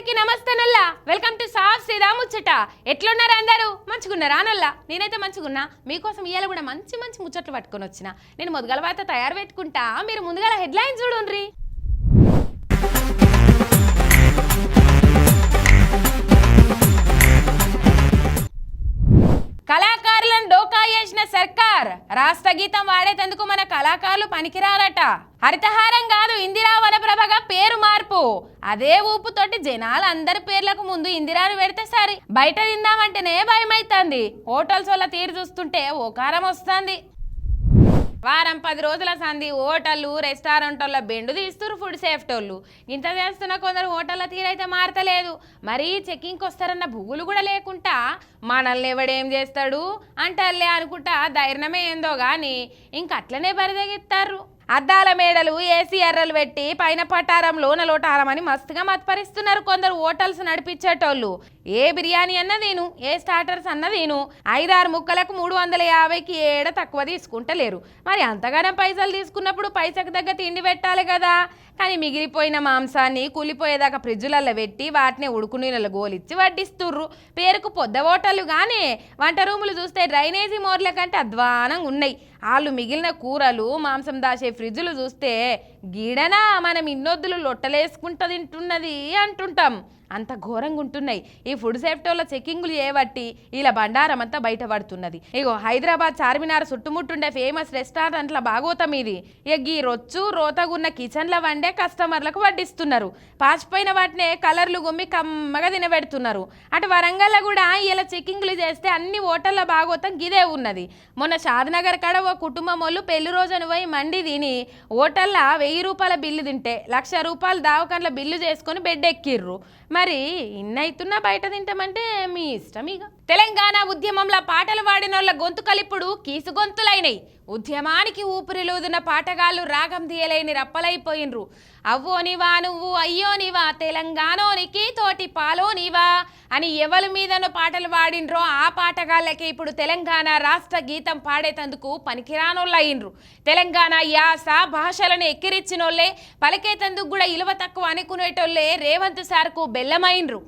అందరికీ నమస్తే నల్లా. వెల్కమ్ టు సాఫ్ సీదా ముచ్చట. ఎట్లున్నారు అందరూ? మంచిగున్నారా నల్లా? నేనైతే మంచిగున్నా. మీకోసం ఇవాళ కూడా మంచి మంచి ముచ్చట్లు పట్టుకొని వచ్చిన. నేను మొదగల వాత తయారు పెట్టుకుంటా. మీరు ముందుగా హెడ్లైన్ చూడుండ్రి. సరఫరా చేసిన సర్కార్ రాష్ట్ర గీతం వాడేటందుకు మన కళాకారులు పనికిరారట. హరితహారం కాదు ఇందిరా వనప్రభగా పేరు మార్పు. అదే ఊపుతోటి జనాలు అందరి పేర్లకు ముందు ఇందిరాను పెడితే సరి. బయట తిందామంటేనే భయమైతుంది. హోటల్స్ వల్ల తీరు చూస్తుంటే ఓకారం వస్తుంది. వారం పది రోజుల సంధి హోటళ్ళు రెస్టారెంట్ల బెండు తీస్తురు ఫుడ్ సేఫ్టీ వాళ్ళు. ఇంత చేస్తున్న కొందరు హోటళ్ళ తీరైతే మారతలేదు. మరీ చెక్కింగ్కి వస్తారన్న భూగులు కూడా లేకుండా మనల్ని ఎవడేం చేస్తాడు? అంటారులే అనుకుంటా ధైర్యమే ఏందో కానీ ఇంక అట్లనే బరిదెగిస్తారు అద్దాల మేడలు ఏసీ ఎర్రలు పెట్టి పైన పటారం లోన లోటారమని మస్తుగా మత్పరిస్తున్నారు కొందరు హోటల్స్ నడిపించేటోళ్ళు. ఏ బిర్యానీ అన్న తిను ఏ స్టార్టర్స్ అన్న తిను ఐదారు ముక్కలకు మూడు వందల యాభైకి ఏడ తక్కువ తీసుకుంటలేరు. మరి అంతగానం పైసలు తీసుకున్నప్పుడు పైసకు తగ్గ తిండి పెట్టాలి కదా. కానీ మిగిలిపోయిన మాంసాన్ని కూలిపోయేదాకా ఫ్రిడ్జులలో పెట్టి వాటిని ఉడుకు నీళ్ళలో గోలిచ్చి వడ్డిస్తుర్రు. పేరుకు పొద్ద హోటళ్ళు కానీ వంట రూములు చూస్తే డ్రైనేజీ మోర్ల కంటే అధ్వానంగా ఉన్నాయి. వాళ్ళు మిగిలిన కూరలు మాంసం దాచే ఫ్రిడ్జులు చూస్తే గిడనా మనం ఇన్నొద్దులు లొట్టలేసుకుంటూ తింటున్నది అంటుంటాం. అంత ఘోరంగా ఉంటున్నాయి. ఈ ఫుడ్ సేఫ్టీ వల్ల చెక్కింగ్లు చేయబట్టి ఇలా బండారం అంతా బయటపడుతున్నది ఇగో హైదరాబాద్ చార్మినార్ చుట్టుముట్టుండే ఫేమస్ రెస్టారెంట్ల భాగోతం ఇది. ఇక ఈ రొచ్చు రోతగున్న కిచెన్ల వండే కస్టమర్లకు వడ్డిస్తున్నారు. పాచిపోయిన వాటినే కలర్లు గుమ్మి కమ్మగా తినబెడుతున్నారు. అటు వరంగల్లో కూడా ఇలా చెక్కింగ్లు చేస్తే అన్ని హోటళ్ళ భాగోతం గిదే ఉన్నది. మొన్న షాద్నగర్ కాడ ఓ కుటుంబం వాళ్ళు పెళ్ళి రోజున పోయి మండి తిని హోటల్లో వెయ్యి రూపాయల బిల్లు తింటే లక్ష రూపాయలు దావకండ్ల బిల్లు చేసుకొని బెడ్ ఎక్కిర్రు. మరి ఇన్నైతున్నా బయట తింటామంటే మీ ఇష్టం ఇక తెలంగాణ ఉద్యమంలో పాటలు పాడిన వాళ్ళ గొంతుకలిప్పుడు కీసుగొంతులైనయి ఉద్యమానికి ఊపిరిలూదిన పాటగాళ్ళు రాగం తీయలేని రప్పలైపోయినరు. అవ్వో నీవా నువ్వు అయ్యో నీవా తెలంగాణోనికి తోటి పాలో నీవా అని ఎవరి మీదనో పాటలు పాడినరో ఆ పాటగాళ్ళకి ఇప్పుడు తెలంగాణ రాష్ట్ర గీతం పాడేటందుకు పనికిరానోళ్ళు అయ్యిండ్రు తెలంగాణ యాస భాషలను ఎక్కిరిచ్చినోళ్ళే పలికేతందుకు కూడా ఇలువ తక్కువ అనుకునేటోళ్ళే రేవంత్ సార్కు బెల్లమైనరు.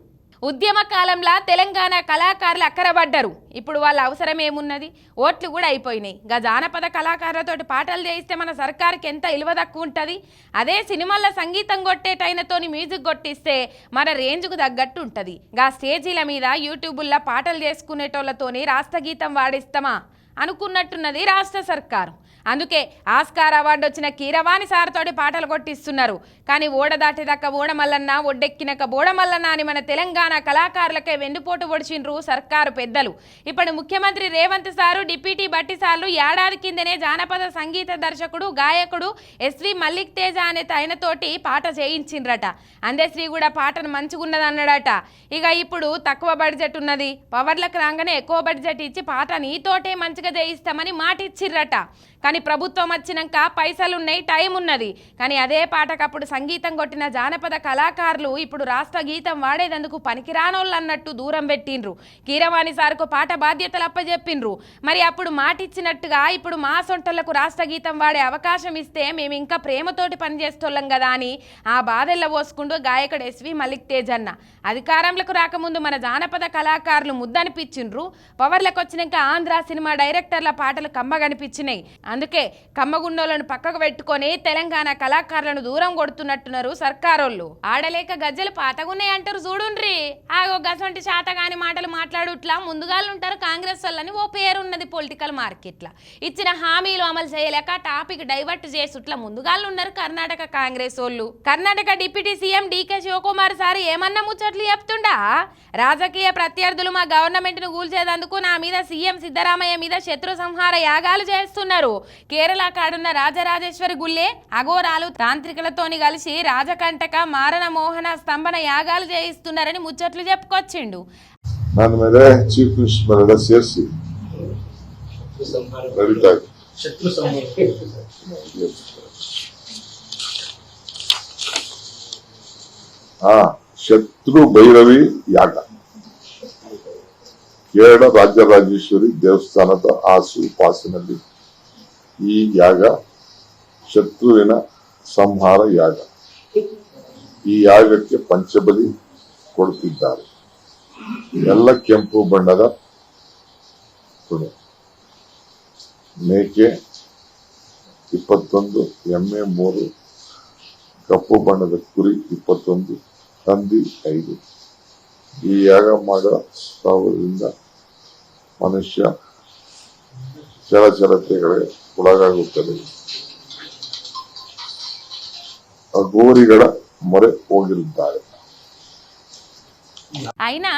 ఉద్యమ కాలంలో తెలంగాణ కళాకారులు అక్కరబడ్డరు. ఇప్పుడు వాళ్ళ అవసరం ఏమున్నది? ఓట్లు కూడా అయిపోయినాయి. గా జానపద కళాకారులతోటి పాటలు చేయిస్తే మన సర్కార్కి ఎంత ఇలువ తక్కువ ఉంటుంది? అదే సినిమాల్లో సంగీతం కొట్టేటైనతోని మ్యూజిక్ కొట్టిస్తే మన రేంజ్కు తగ్గట్టు ఉంటుంది. గా స్టేజీల మీద యూట్యూబుల్లో పాటలు చేసుకునేటోళ్ళతోని రాష్ట్ర గీతం వాడిస్తామా? అనుకున్నట్టున్నది రాష్ట్ర సర్కారు. అందుకే ఆస్కార్ అవార్డు వచ్చిన కీరవాణి సార్తోటి పాటలు కొట్టిస్తున్నారు. కానీ ఓడ దాటేదాకా ఓడమల్లన్న ఒడ్డెక్కినక బోడమల్లన్న అని మన తెలంగాణ కళాకారులకే వెన్నుపోటు పొడిచిండ్రు సర్కారు పెద్దలు. ఇప్పుడు ముఖ్యమంత్రి రేవంత్ సారు డిప్యూటీ బట్టి సార్లు ఏడాది కిందనే జానపద సంగీత దర్శకుడు గాయకుడు ఎస్వి మల్లిక్ తేజ అనే తైనతోటి పాట చేయించిండ్రట. అందశ్రీ కూడా పాటను మంచిగున్నది అన్నాడట ఇక ఇప్పుడు తక్కువ బడ్జెట్ ఉన్నది. పవర్లకు రాగానే ఎక్కువ బడ్జెట్ ఇచ్చి పాట నీతోటే మంచిగా చేయిస్తామని మాట ఇచ్చిర్రట కానీ ప్రభుత్వం వచ్చినాక పైసలు ఉన్నాయి టైం ఉన్నది. కానీ అదే పాటకప్పుడు సంగీతం కొట్టిన జానపద కళాకారులు ఇప్పుడు రాష్ట్ర గీతం వాడేదందుకు పనికిరానోళ్ళు అన్నట్టు దూరం పెట్టిండ్రు. కీరవాణి సార్కు పాట బాధ్యతలు అప్పజెప్పిండ్రు. మరి అప్పుడు మాటిచ్చినట్టుగా ఇప్పుడు మా సొంటలకు రాష్ట్ర గీతం వాడే అవకాశం ఇస్తే మేము ఇంకా ప్రేమతోటి పనిచేస్తోళ్ళం కదా అని ఆ బాధెల్ల పోసుకుంటూ గాయకుడు ఎస్వి మలిక్ తేజ్ అన్న అధికారంలోకి రాకముందు మన జానపద కళాకారులు ముద్దనిపించిండ్రు పవర్లకు వచ్చినాక ఆంధ్ర సినిమా డైరెక్టర్ల పాటలు కమ్మగనిపించినాయి. అందుకే కమ్మగుండోలను పక్కకు పెట్టుకొని తెలంగాణ కళాకారులను దూరం కొడుతున్నట్టున్నారు సర్కారోళ్ళు. ఆడలేక గజ్జలు పాతగున్నాయి అంటారు చూడుండ్రి. ఆగో గసంటి శాతగాని మాటలు మాట్లాడుట్లా ముందుగాలుంటారు కాంగ్రెస్ వాళ్ళని. ఓ పేరున్నది పొలిటికల్ మార్కెట్ల. ఇచ్చిన హామీలు అమలు చేయలేక టాపిక్ డైవర్ట్ చేసుట్లా ముందుగాళ్ళు ఉన్నారు కర్ణాటక కాంగ్రెస్ వాళ్ళు. Karnataka deputy CM DK Shivakumar sir ఏమన్నా ముచ్చట్లు చెప్తుండా? రాజకీయ ప్రత్యర్థులు మా గవర్నమెంట్ను కూల్చేదందుకు నా మీద సీఎం సిద్ధరామయ్య మీద శత్రు సంహార యాగాలు చేస్తున్నారు. కేరళ కాడున్న రాజరాజేశ్వరి గుళ్ళే అఘోరాలు తాంత్రికులతోని కలిసి రాజకంటక మారణ మోహన స్తంభన యాగాలు చేయిస్తున్నారని ముచ్చట్లు చెప్పుకొచ్చిండు ನನ್ನ ಮೇಲೆ ಚೀಫ್ ಮಿನಿಸ್ಟರ್ ಮೇಲೆಲ್ಲ ಸೇರಿಸಿ ನಡೀತಾ ಇದೆ ಶತ್ರು ಸಂಹಾರ ಹಾ ಶತ್ರು ಭೈರವಿ ಯಾಗ ಕೇರಳ ರಾಜರಾಜೇಶ್ವರಿ ದೇವಸ್ಥಾನದ ಆಸು ಪಾಸಿನಲ್ಲಿ ಈ ಯಾಗ, ಶತ್ರುವಿನ ಸಂಹಾರ ಯಾಗ. ಈ ಯಾಗಕ್ಕೆ ಪಂಚಬಲಿ ಕೊಡುತ್ತಿದ್ದಾರೆ. ಎಲ್ಲ ಕೆಂಪು ಬಣ್ಣದ ಕುಣೆ ಮೇಕೆ ಇಪ್ಪತ್ತೊಂದು, ಎಮ್ಮೆ ಮೂರು, ಕಪ್ಪು ಬಣ್ಣದ ಕುರಿ ಇಪ್ಪತ್ತೊಂದು, ಹಂದಿ ಐದು. ಈ ಯಾಗ ಮಾಡೋ ಸಾವಿರದಿಂದ ಮನುಷ್ಯ ಚಲಚಲತೆಗಳಿಗೆ ಒಳಗಾಗುತ್ತದೆ ಅಘೋರಿಗಳ ಮೊರೆ ಹೋಗಿರುತ್ತಾರೆ అయినా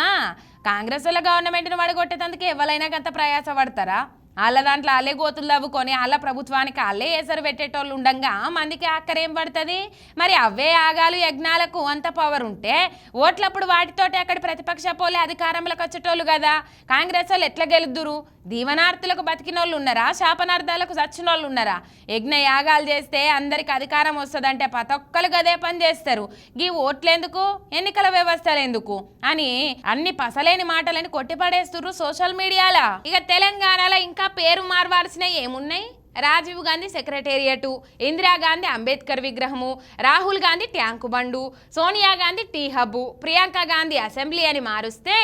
కాంగ్రెస్ వాళ్ళ గవర్నమెంట్ని పడగొట్టేందుకు ఎవరైనా గంత ప్రయాస పడతారా వాళ్ళ దాంట్లో అలే గోతులు తవ్వుకొని వాళ్ళ ప్రభుత్వానికి వాళ్ళే ఏసరు పెట్టేటోళ్ళు ఉండంగా మందికి అక్కరేం పడుతుంది? మరి అవే యాగాలు యజ్ఞాలకు అంత పవర్ ఉంటే ఓట్లప్పుడు వాటితోటి అక్కడ ప్రతిపక్ష పోలే అధికారంలోకి వచ్చేటోళ్ళు కదా. కాంగ్రెస్ వాళ్ళు ఎట్లా గెలుద్దురు? దీవనార్థులకు బతికిన వాళ్ళు ఉన్నారా? శాపనార్థాలకు చచ్చిన వాళ్ళు ఉన్నారా? యజ్ఞ యాగాలు చేస్తే అందరికి అధికారం వస్తుందంటే ప్రతి ఒక్కరు గదే పని చేస్తారు. గీ ఓట్లెందుకు? ఎన్నికల వ్యవస్థలు ఎందుకు అని అన్ని పసలేని మాటలని కొట్టిపడేస్తుర్రు సోషల్ మీడియాలా. ఇక తెలంగాణలో ఇంకా పేరు మార్వాల్సినవి ఏమున్నాయి? రాజీవ్ గాంధీ సెక్రటేరియటు ఇందిరాగాంధీ అంబేద్కర్ విగ్రహము Rahul Gandhi tank bund Sonia Gandhi T hub Priyanka Gandhi assembly అని మారుస్తే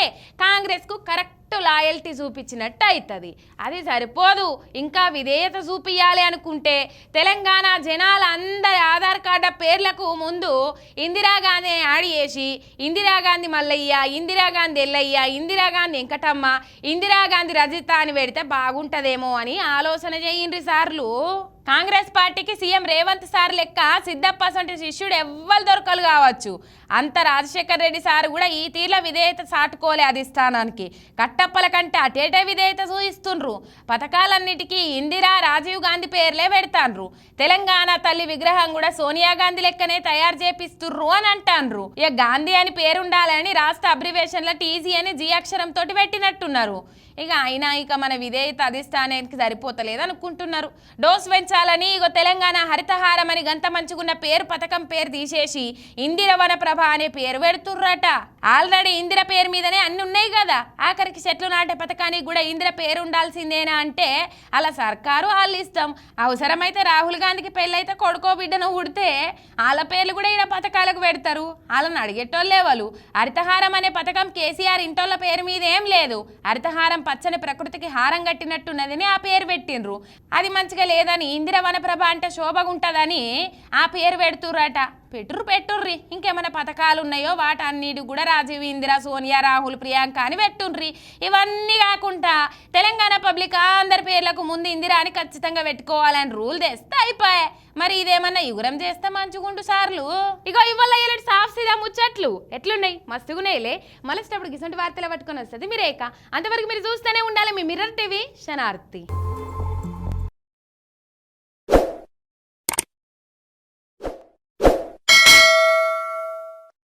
కాంగ్రెస్కు కరెక్ట్ లాయల్టీ చూపించినట్టు అవుతుంది అది సరిపోదు. ఇంకా విధేయత చూపించాలి అనుకుంటే తెలంగాణ జనాల అందరి ఆధార్ కార్డు పేర్లకు ముందు ఇందిరాగాంధీ యాడ్ చేసి ఇందిరాగాంధీ మల్లయ్య ఇందిరాగాంధీ ఎల్లయ్య ఇందిరాగాంధీ వెంకటమ్మ ఇందిరాగాంధీ రజిత అని పెడితే బాగుంటుందేమో అని ఆలోచన చేయండి సార్లు. కాంగ్రెస్ పార్టీకి సీఎం రేవంత్ సార్ లెక్క సిద్ధప్ప వంటి శిష్యుడు ఎవ్వరు దొరకలు కావచ్చు. అంత రాజశేఖర్ రెడ్డి సార్ కూడా ఈ తీర్ల విధేయత సాటుకోలే అధిష్టానానికి కట్టప్పల కంటే అటేటే విధేయత సూచిస్తుండ్రు. పథకాలన్నిటికీ ఇందిరా రాజీవ్ గాంధీ పేర్లే పెడతాండ్రు. తెలంగాణ తల్లి విగ్రహం కూడా సోనియా గాంధీ లెక్కనే తయారు చేపిస్తుర్రు అని అంటాండ్రు. ఇక గాంధీ అని పేరుండాలని రాష్ట్ర అబ్రివేషన్ల టీజీ అని జీ అక్షరంతో పెట్టినట్టున్నారు. ఇక అయినా ఇక మన విధేయత అధిష్టానానికి సరిపోతలేదు అనుకుంటున్నారు. డోస్ పెంచాలని ఇగో తెలంగాణ హరితహారం అని గంత మంచుకున్న పేరు పథకం పేరు తీసేసి ఇందిర వనప్రభ అనే పేరు పెడుతుర్రట. ఆల్రెడీ ఇందిర పేరు మీదనే అన్ని ఉన్నాయి కదా. ఆఖరికి చెట్లు నాటే పథకానికి కూడా ఇందిర పేరు ఉండాల్సిందేనా అంటే అలా సర్కారు వాళ్ళు ఇష్టం. అవసరమైతే రాహుల్ గాంధీకి పెళ్ళైతే కొడుకో బిడ్డను ఉడితే వాళ్ళ పేర్లు కూడా ఈడ పథకాలకు పెడతారు. వాళ్ళని అడిగేటోళ్ళే వాళ్ళు. హరితహారం అనే పథకం కేసీఆర్ ఇంటోళ్ళ పేరు మీద ఏం లేదు. హరితహారం పచ్చని ప్రకృతికి హారం కట్టినట్టున్నదని ఆ పేరు పెట్టిండ్రు. అది మంచిగా లేదని ఇందిర వనప్రభ అంటే శోభగుంటుందని ఆ పేరు పెడుతుర్రట. పెట్టురు పెట్టుర్రి. ఇంకేమైనా పథకాలు ఉన్నాయో వాటన్నిటి కూడా రాజీవ్ ఇందిరా సోనియా రాహుల్ ప్రియాంక అని పెట్టుండ్రి. ఇవన్నీ కాకుండా తెలంగాణ పబ్లిక్ అందరి పేర్లకు ముందు ఇందిరా అని ఖచ్చితంగా పెట్టుకోవాలని రూల్ తెస్తే అయిపోయా. మరి ఇదేమన్నా యుగురం చేస్తే మంచిగుండు సార్లు? ఇగో ఇవాళ ఇలాంటి సాఫ్ సీదా ముచ్చట్లు. ఎట్లున్నాయి? మస్తుగున్నాయిలే. మలసినప్పుడు గిసంటి వార్తలు పట్టుకొని వస్తుంది మీరేక అంతవరకు మీరు చూస్తూనే ఉండాలి మీ మిర్రర్ టీవీ. శనార్థి